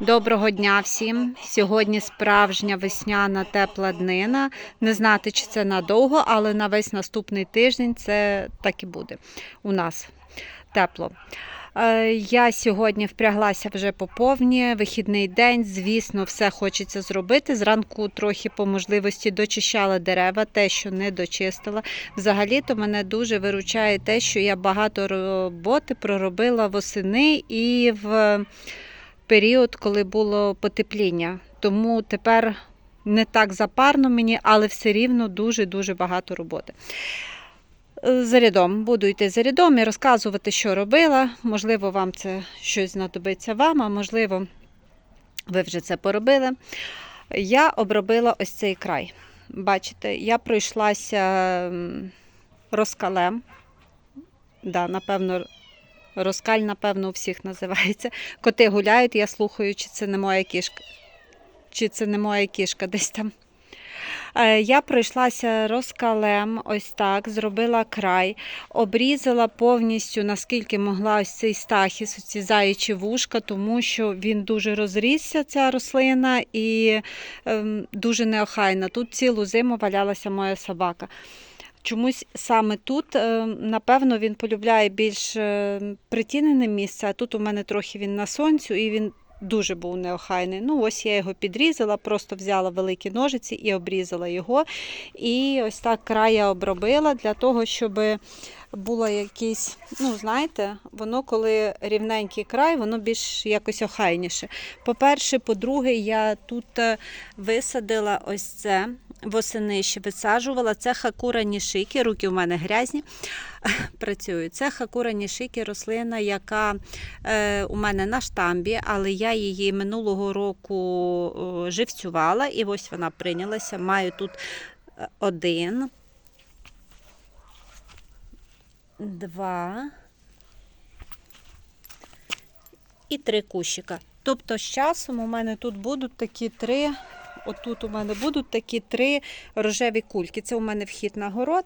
Доброго дня всім! Сьогодні справжня весняна тепла днина. Не знати, чи це надовго, але на весь наступний тиждень це так і буде у нас тепло. Е, Я сьогодні впряглася вже по повні, вихідний день. Звісно, все хочеться зробити. Зранку трохи по можливості дочищала дерева, те, що не дочистила. Взагалі-то мене дуже виручає те, що я багато роботи проробила восени і в період, коли було потепління. Тому тепер не так запарно мені, але все рівно дуже-дуже багато роботи. Е, За рядом буду йти за рядом і розказувати, що робила. Можливо, вам це щось знадобиться вам, а можливо, ви вже це поробили. Я обробила ось цей край. Бачите, я пройшлася розкалем. Да, напевно, розкаль, напевно, у всіх називається. Коти гуляють, я слухаю, чи це не моя кішка. Чи це не моя кішка десь там. Е, Я пройшлася розкалем, ось так, зробила край, обрізала повністю, наскільки могла ось цей стахіс, ці заячі вушка, тому що він дуже розрісся, ця рослина, і ем, дуже неохайна. Тут цілу зиму валялася моя собака. Чомусь саме тут, е, напевно, він полюбляє більш е, притінене місце, а тут у мене трохи він на сонцю і він дуже був неохайний. Ну, ось я його підрізала, просто взяла великі ножиці і обрізала його. І ось так край я обробила для того, щоб було якийсь, ну, знаєте, воно, коли рівненький край, воно більш якось охайніше. По-перше, по-друге, я тут е, висадила ось це. Восени ще висаджувала. Це хакура нішики, руки у мене грязні працюють. Це хакура нішики, рослина, яка е, у мене на штамбі, але я її минулого року о, живцювала, і ось вона прийнялася. Маю тут е, один, два і три кущика. Тобто з часом у мене тут будуть такі три. Отут у мене будуть такі три рожеві кульки. Це у мене вхід на город.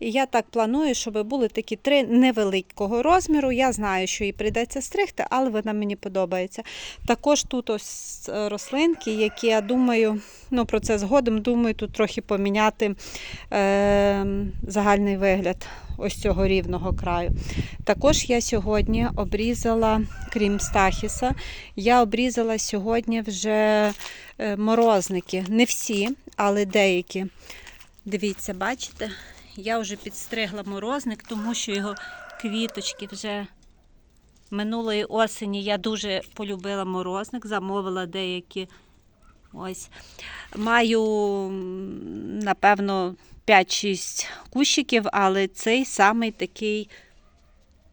І я так планую, щоб були такі три невеликого розміру. Я знаю, що їй прийдеться стригти, але вона мені подобається. Також тут ось рослинки, які я думаю, ну про це згодом думаю, тут трохи поміняти е, загальний вигляд ось цього рівного краю. Також я сьогодні обрізала, крім стахіса, я обрізала сьогодні вже е, морозники. Не всі, але деякі. Дивіться, бачите? Я вже підстригла морозник, тому що його квіточки вже минулої осені я дуже полюбила морозник, замовила деякі. Ось. Маю, напевно, 5-6 кущиків, але цей самий такий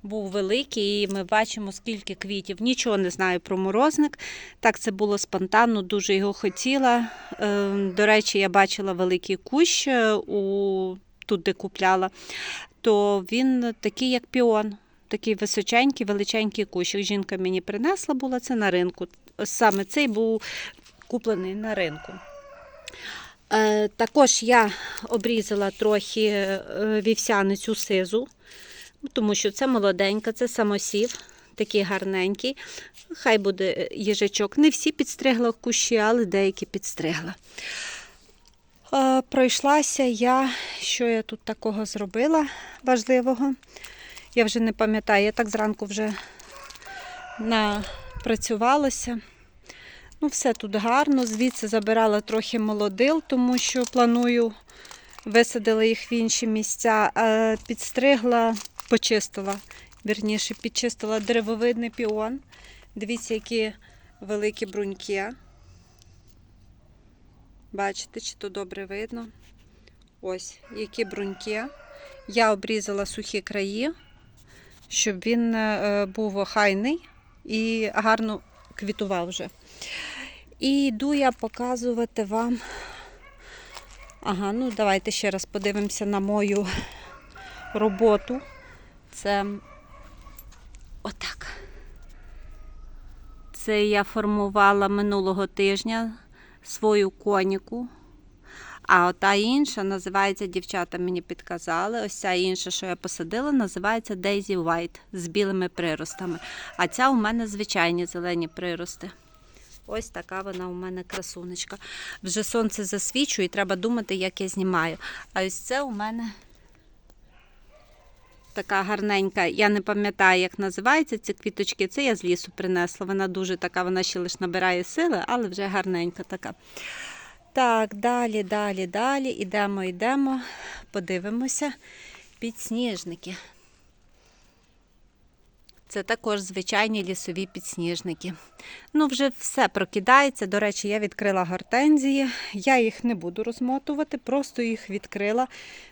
був великий, і ми бачимо, скільки квітів. Нічого не знаю про морозник. Так це було спонтанно, дуже його хотіла. Е, До речі, я бачила великий кущ е, у тут, де купляла, то він такий, як піон. Такий височенький, величенький кущик. Жінка мені принесла була це на ринку. Саме цей був куплений на ринку. Е, Також я обрізала трохи е, вівсяницю сизу, тому що це молоденька, це самосів, такий гарненький. Хай буде їжачок. Не всі підстригла кущі, але деякі підстригла. Е, Пройшлася я, що я тут такого зробила важливого. Я вже не пам'ятаю, я так зранку вже напрацювалася. Ну, все тут гарно. Звідси забирала трохи молодил, тому що планую висадила їх в інші місця. Е, Підстригла, почистила, вірніше, підчистила деревовидний піон. Дивіться, які великі бруньки. Бачите, чи то добре видно? Ось, які бруньки. Я обрізала сухі краї, щоб він е, був охайний і гарно квітував вже. І йду я показувати вам. Ага, ну давайте ще раз подивимося на мою роботу. Це отак. Це я формувала минулого тижня свою коніку. А ота інша називається, дівчата мені підказали, ось ця інша, що я посадила, називається Daisy White з білими приростами. А ця у мене звичайні зелені прирости. Ось така вона у мене красунечка. Вже сонце засвічує, і треба думати, як я знімаю. А ось це у мене така гарненька. Я не пам'ятаю, як називаються ці квіточки. Це я з лісу принесла. Вона дуже така, вона ще лише набирає сили, але вже гарненька така. Так, далі, далі, далі. Ідемо, йдемо, подивимося. Підсніжники. Це також звичайні лісові підсніжники. Ну, вже все прокидається. До речі, я відкрила гортензії. Я їх не буду розмотувати, просто їх відкрила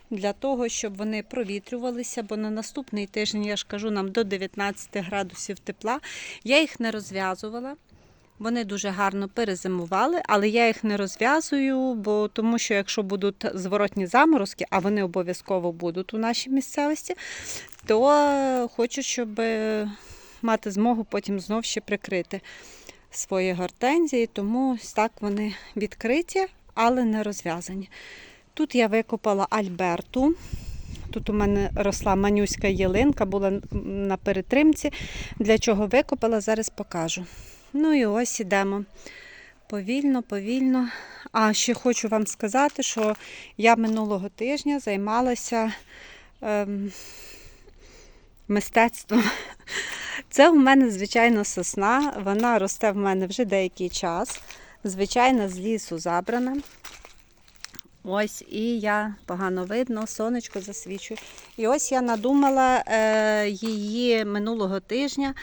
для того, щоб вони провітрювалися, бо на наступний тиждень, я ж кажу, нам до 19 градусів тепла. Я їх не розв'язувала. Вони дуже гарно перезимували, але я їх не розв'язую, бо тому що якщо будуть зворотні заморозки, а вони обов'язково будуть у нашій місцевості, то хочу, щоб е, мати змогу потім знов ще прикрити свої гортензії, тому так вони відкриті, але не розв'язані. Тут я викопала Альберту. Тут у мене росла манюська ялинка, була на перетримці. Для чого викопала, зараз покажу. Ну і ось ідемо. Повільно, повільно. А ще хочу вам сказати, що я минулого тижня займалася ем, мистецтвом. Це у мене, звичайно, сосна. Вона росте в мене вже деякий час. Звичайно, з лісу забрана. Ось, і я погано видно, сонечко засвічує. І ось я надумала е, її минулого тижня.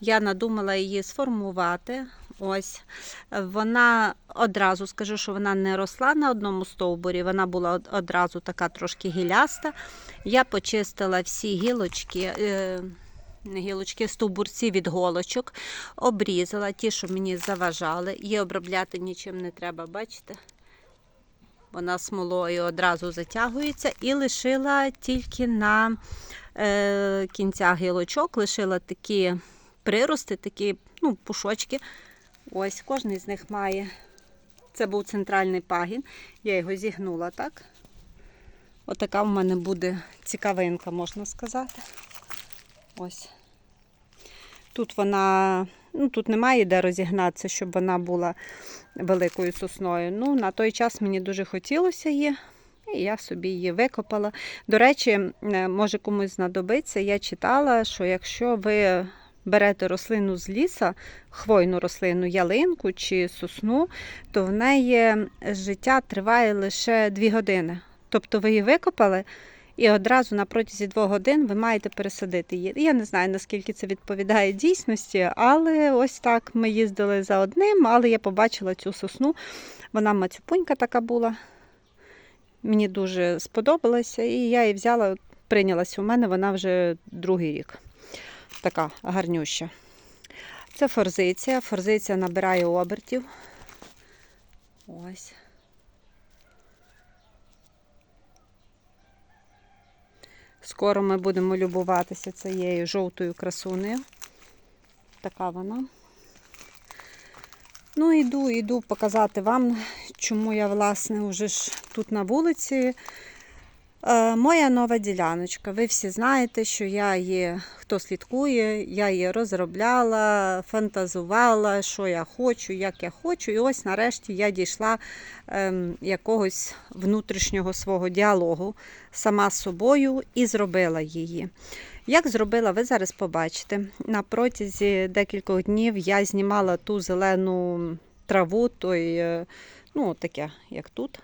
Я надумала її сформувати. Ось вона одразу скажу, що вона не росла на одному стовбурі, вона була одразу така трошки гіляста. Я почистила всі гілочки. Е, гілочки, стовбурці від голочок, обрізала ті, що мені заважали. Її обробляти нічим не треба, бачите? Вона смолою одразу затягується і лишила тільки на е, кінцях гілочок, лишила такі прирости, такі ну, пушочки. Ось, кожен з них має. Це був центральний пагін. Я його зігнула так. Отака в мене буде цікавинка, можна сказати. Ось. Тут вона, ну тут немає де розігнатися, щоб вона була великою сосною. Ну, на той час мені дуже хотілося її, і я собі її викопала. До речі, е, може комусь знадобиться. Я читала, що якщо ви берете рослину з ліса, хвойну рослину, ялинку чи сосну, то в неї життя триває лише 2 години. Тобто ви її викопали. І одразу на протязі двох годин ви маєте пересадити її. Я не знаю, наскільки це відповідає дійсності, але ось так ми їздили за одним, але я побачила цю сосну. Вона мацюпунька така була. Мені дуже сподобалася, і я її взяла, прийнялася у мене, вона вже другий рік. Така гарнюща. Це форзиція. Форзиція набирає обертів. Ось. Скоро ми будемо любуватися цією жовтою красунею. Така вона. Ну, йду, йду показати вам, чому я, власне, вже ж тут на вулиці. Е, моя нова діляночка. Ви всі знаєте, що я її, хто слідкує, я її розробляла, фантазувала, що я хочу, як я хочу. І ось нарешті я дійшла ем, якогось внутрішнього свого діалогу сама з собою і зробила її. Як зробила, ви зараз побачите. На протязі декількох днів я знімала ту зелену траву, той, е, ну, таке, як тут.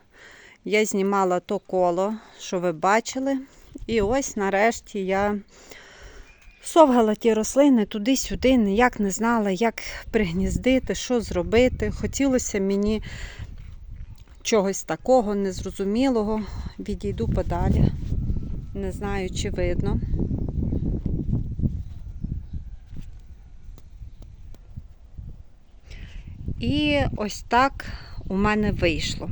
Я знімала то коло, що ви бачили. І ось нарешті я совгала ті рослини туди-сюди, ніяк не знала, як пригніздити, що зробити. Хотілося мені чогось такого незрозумілого. Відійду подалі. Не знаю, чи видно. І ось так у мене вийшло.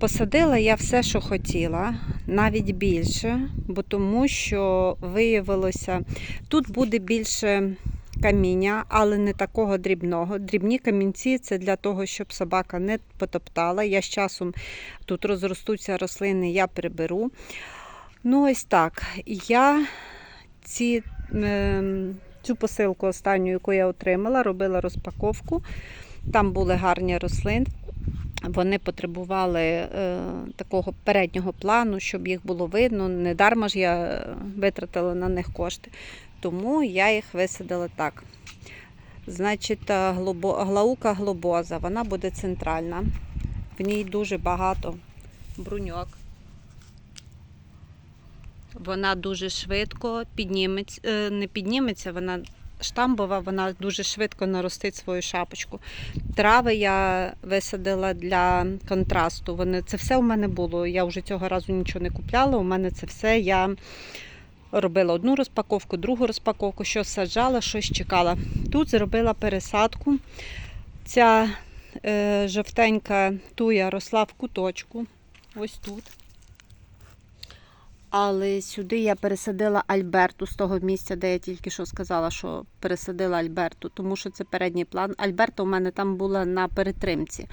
Посадила я все, що хотіла, навіть більше, бо тому що виявилося, тут буде більше каміння, але не такого дрібного. Дрібні камінці це для того, щоб собака не потоптала. Я з часом тут розростуться рослини, я приберу. Ну, ось так. Я ці, е, цю посилку останню, яку я отримала, робила розпаковку. Там були гарні рослини. Вони потребували е, такого переднього плану, щоб їх було видно. Не дарма ж я витратила на них кошти. Тому я їх висадила так. Значить, е, глобо, глаука глобоза, вона буде центральна. В ній дуже багато бруньок. Вона дуже швидко підніметься, е, не підніметься, вона штамбова, вона дуже швидко наростить свою шапочку. Трави я висадила для контрасту. Вони, це все у мене було. Я вже цього разу нічого не купляла. У мене це все я робила одну розпаковку, другу розпаковку, щось саджала, щось чекала. Тут зробила пересадку. Ця е, жовтенька туя росла в куточку. Ось тут. Але сюди я пересадила Альберту з того місця, де я тільки що сказала, що пересадила Альберту, тому що це передній план. Альберта у мене там була на перетримці,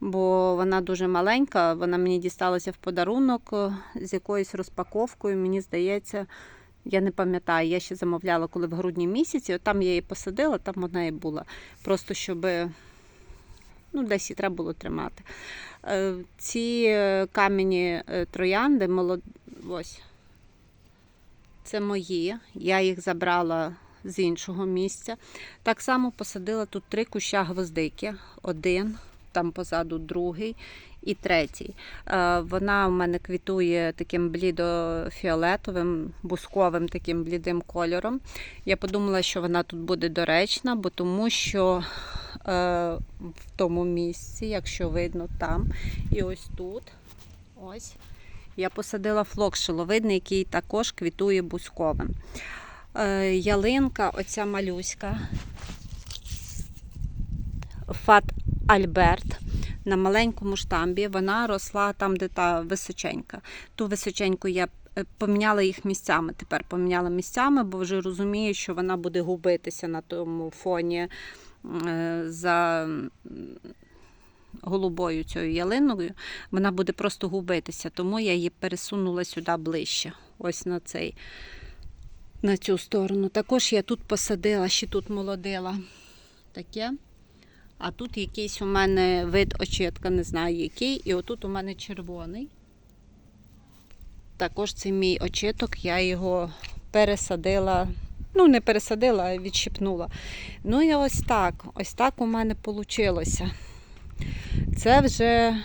бо вона дуже маленька, вона мені дісталася в подарунок е, з якоюсь розпаковкою. Мені здається, я не пам'ятаю, я ще замовляла, коли в грудні місяці. От там я її посадила, там вона і була. Просто щоб ну, десь її треба було тримати. Е, Ці е, кам'яні е, троянди. Ось. Це мої. Я їх забрала з іншого місця. Так само посадила тут три куща гвоздики. Один, там позаду другий і третій. Е, Вона у мене квітує таким блідофіолетовим, бусковим таким блідим кольором. Я подумала, що вона тут буде доречна, бо тому що е, в тому місці, якщо видно там, і ось тут, ось, я посадила флок шиловидний, який також квітує бузковим. Е, ялинка, оця малюська, Фат Альберт. На маленькому штамбі вона росла там, де та височенька. Ту височеньку я е, поміняла їх місцями. Тепер поміняла місцями, бо вже розумію, що вона буде губитися на тому фоні е, за голубою цією ялиною. Вона буде просто губитися, тому я її пересунула сюди ближче. Ось на цей. На цю сторону. Також я тут посадила, ще тут молодила таке. А тут якийсь у мене вид очітка, не знаю який. І отут у мене червоний. Також це мій очіток, я його пересадила. Ну, не пересадила, а відщипнула. Ну і ось так. Ось так у мене вийшло. Це вже,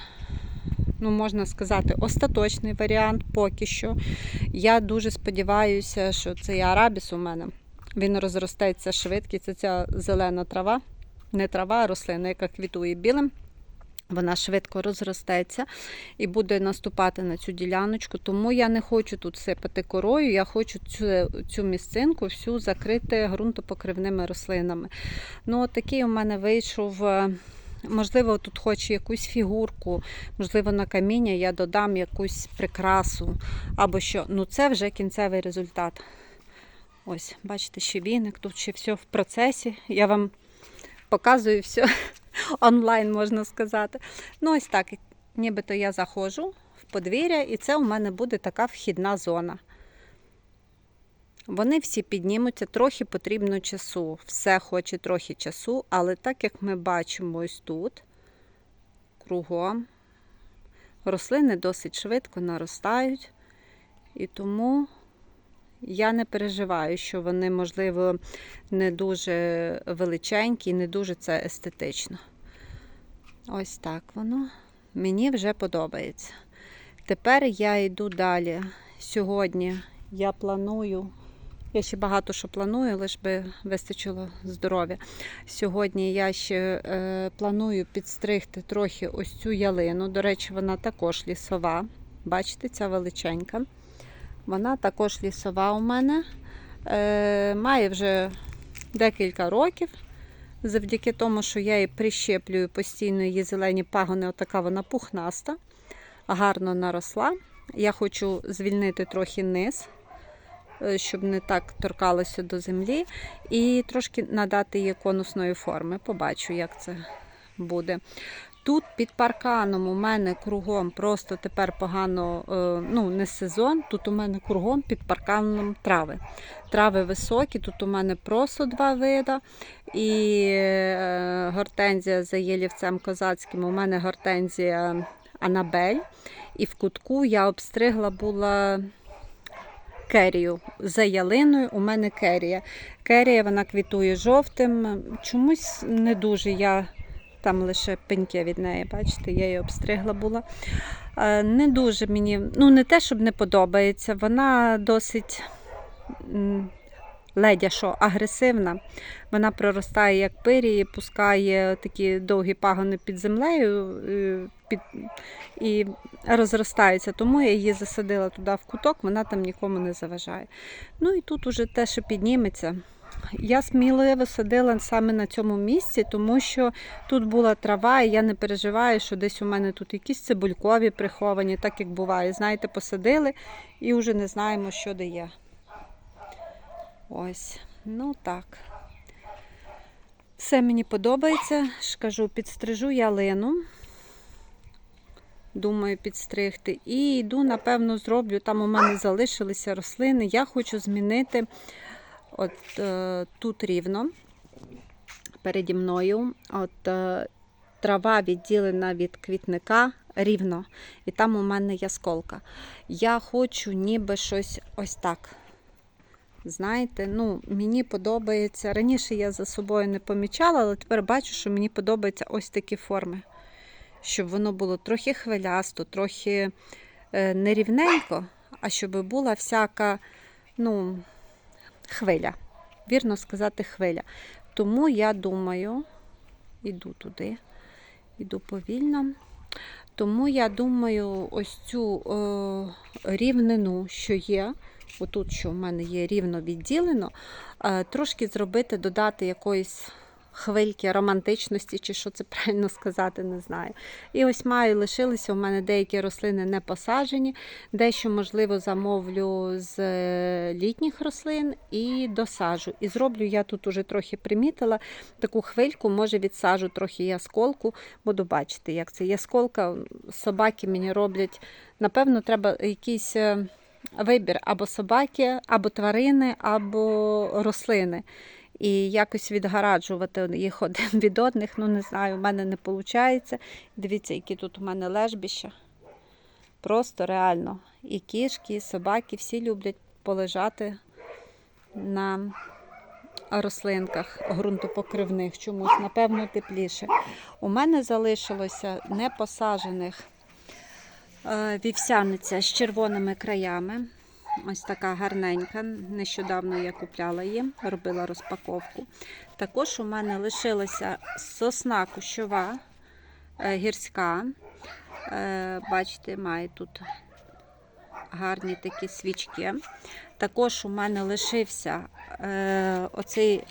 ну, можна сказати, остаточний варіант поки що. Я дуже сподіваюся, що цей арабіс у мене він розростеться швидко. Це ця зелена трава не трава, а рослина, яка квітує білим. Вона швидко розростеться і буде наступати на цю діляночку. Тому я не хочу тут сипати корою, я хочу цю цю місцинку всю закрити ґрунтопокривними рослинами. Ну, от такий у мене вийшов. Можливо, тут хочу якусь фігурку, можливо, на каміння я додам якусь прикрасу або що. Ну, це вже кінцевий результат. Ось, бачите, ще віник, тут ще все в процесі. Я вам показую все онлайн, можна сказати. Ну, ось так, нібито я заходжу в подвір'я, і це у мене буде така вхідна зона. Вони всі піднімуться, трохи потрібно часу. Все хоче трохи часу, але так як ми бачимо ось тут, кругом, рослини досить швидко наростають. І тому я не переживаю, що вони, можливо, не дуже величенькі, не дуже це естетично. Ось так воно. Мені вже подобається. Тепер я йду далі. Сьогодні я планую. Я ще багато що планую, лише би вистачило здоров'я. Сьогодні я ще е, планую підстригти трохи ось цю ялину. До речі, вона також лісова. Бачите, ця величенька. Вона також лісова у мене. Е, має вже декілька років. Завдяки тому, що я її прищеплюю постійно її зелені пагони, отака вона пухнаста, гарно наросла. Я хочу звільнити трохи низ, щоб не так торкалося до землі, і трошки надати їй конусної форми. Побачу, як це буде. Тут під парканом у мене кругом просто тепер погано, е, ну не сезон. Тут у мене кругом під парканом трави. Трави високі, тут у мене просто два вида. І е, гортензія за єлівцем козацьким. У мене гортензія Анабель. І в кутку я обстригла була керію. За ялиною у мене керія. Керія вона квітує жовтим. Чомусь не дуже я. Там лише пеньки від неї, бачите, я її обстригла була. Е, Не дуже мені, ну не те, щоб не подобається, вона досить ледя що агресивна. Вона проростає як пирії, пускає такі довгі пагони під землею е, під, і розростається. Тому я її засадила туди в куток, вона там нікому не заважає. Ну і тут уже те, що підніметься. Я сміливо садила саме на цьому місці, тому що тут була трава, і я не переживаю, що десь у мене тут якісь цибулькові приховані, так як буває. Знаєте, посадили і вже не знаємо, що де є. Ось, ну так. Все мені подобається. Кажу, підстрижу ялину. Думаю, підстригти. І йду, напевно, зроблю. Там у мене залишилися рослини. Я хочу змінити от е, тут рівно переді мною. От е, трава відділена від квітника рівно. І там у мене ясколка. Я хочу ніби щось ось так. Знаєте, ну, мені подобається. Раніше я за собою не помічала, але тепер бачу, що мені подобаються ось такі форми. Щоб воно було трохи хвилясто, трохи е, нерівненько, а щоб була всяка, ну, хвиля. Вірно сказати, хвиля. Тому я думаю, іду туди, іду повільно. Тому я думаю, ось цю е, рівнину, що є, отут, що в мене є рівно відділено, е, трошки зробити, додати якоїсь хвильки романтичності, чи що це правильно сказати, не знаю. І ось маю лишилися у мене деякі рослини не посаджені, дещо, можливо, замовлю з е, літніх рослин і досажу. І зроблю я тут уже трохи примітила таку хвильку, може відсажу трохи ясколку, буду бачити, як це ясколка. Собаки мені роблять. Напевно, треба якийсь. е, Вибір або собаки, або тварини, або рослини і якось відгараджувати їх один від одних. Ну, не знаю, в мене не виходить. Дивіться, які тут у мене лежбища. Просто реально. І кішки, і собаки всі люблять полежати на рослинках ґрунтопокривних чомусь, напевно, тепліше. У мене залишилося непосаджених е, вівсяниця з червоними краями. Ось така гарненька. Нещодавно я купляла її, робила розпаковку. Також у мене лишилася сосна кущова е, гірська. Е, Бачите, має тут гарні такі свічки. Також у мене лишився е, оцей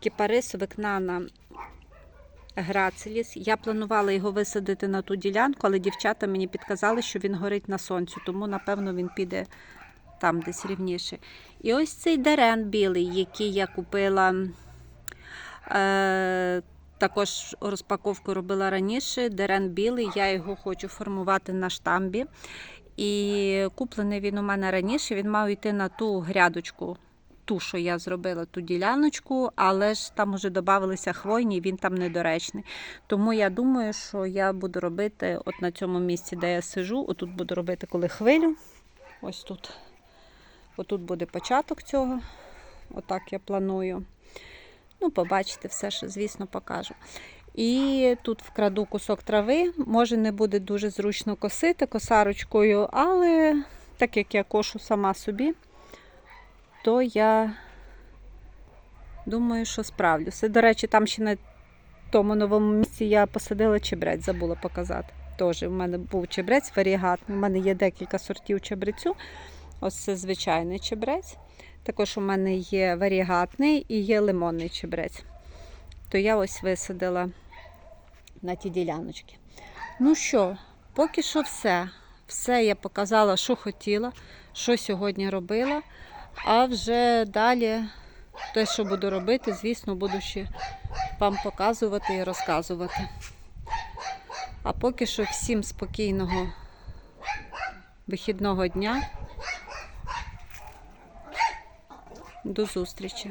кіпарис викнана Грацеліс. Я планувала його висадити на ту ділянку, але дівчата мені підказали, що він горить на сонцю, тому, напевно, він піде там десь рівніше. І ось цей дерен білий, який я купила. Е, також розпаковку робила раніше. Дерен білий, я його хочу формувати на штамбі. І куплений він у мене раніше, він мав йти на ту грядочку, ту, що я зробила, ту діляночку, але ж там вже додавалися хвойні, він там недоречний. Тому я думаю, що я буду робити от на цьому місці, де я сижу, отут буду робити коли хвилю. Ось тут. Отут буде початок цього. Отак я планую. Ну, побачите все, що, звісно, покажу. І тут вкраду кусок трави. Може, не буде дуже зручно косити косарочкою, але так як я кошу сама собі, то я думаю, що справлюся. До речі, там ще на тому новому місці я посадила чебрець, забула показати. Теж у мене був чебрець варігатний. У мене є декілька сортів чебрецю. Ось це звичайний чебрець. Також у мене є варігатний і є лимонний чебрець. То я ось висадила на ті діляночки. Ну що, поки що все. Все я показала, що хотіла, що сьогодні робила. А вже далі те, що буду робити, звісно, буду ще вам показувати і розказувати. А поки що всім спокійного вихідного дня. До зустрічі!